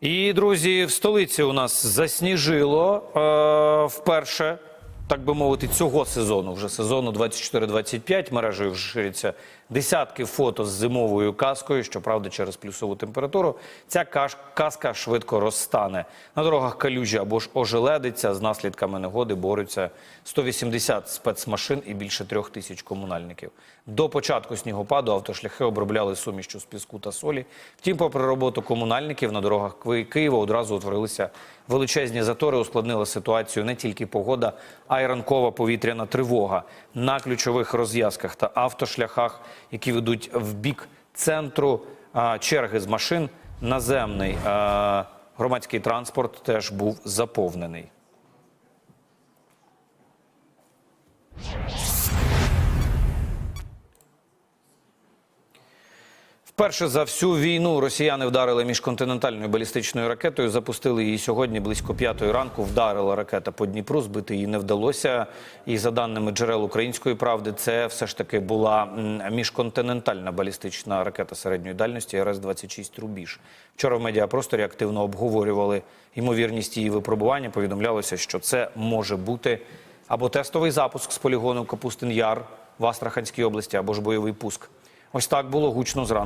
І, друзі, в столиці у нас засніжило е, вперше, так би мовити, цього сезону, вже сезону 24-25. Мережею ширяться десятки фото з зимовою каскою, щоправда, через плюсову температуру. Ця каска швидко розтане. На дорогах калюжі або ж ожеледиться. З наслідками негоди борються 180 спецмашин і більше трьох тисяч комунальників. До початку снігопаду автошляхи обробляли сумішчю з піску та солі. Втім, попри роботу комунальників на дорогах Києва одразу утворилися величезні затори. Ускладнила ситуацію не тільки погода, а й ранкова повітряна тривога на ключових розв'язках та автошляхах, які ведуть в бік центру. Черги з машин наземний громадський транспорт теж був заповнений. Вперше за всю війну росіяни вдарили міжконтинентальною балістичною ракетою. Запустили її сьогодні близько п'ятої ранку. Вдарила ракета по Дніпру. Збити її не вдалося. І за даними джерел української правди, це все ж таки була міжконтинентальна балістична ракета середньої дальності РС-26 Рубіж. Вчора в медіапросторі активно обговорювали ймовірність її випробування. Повідомлялося, що це може бути або тестовий запуск з полігону Капустин Яр в Астраханській області, або ж бойовий пуск. Ось так було гучно зранку.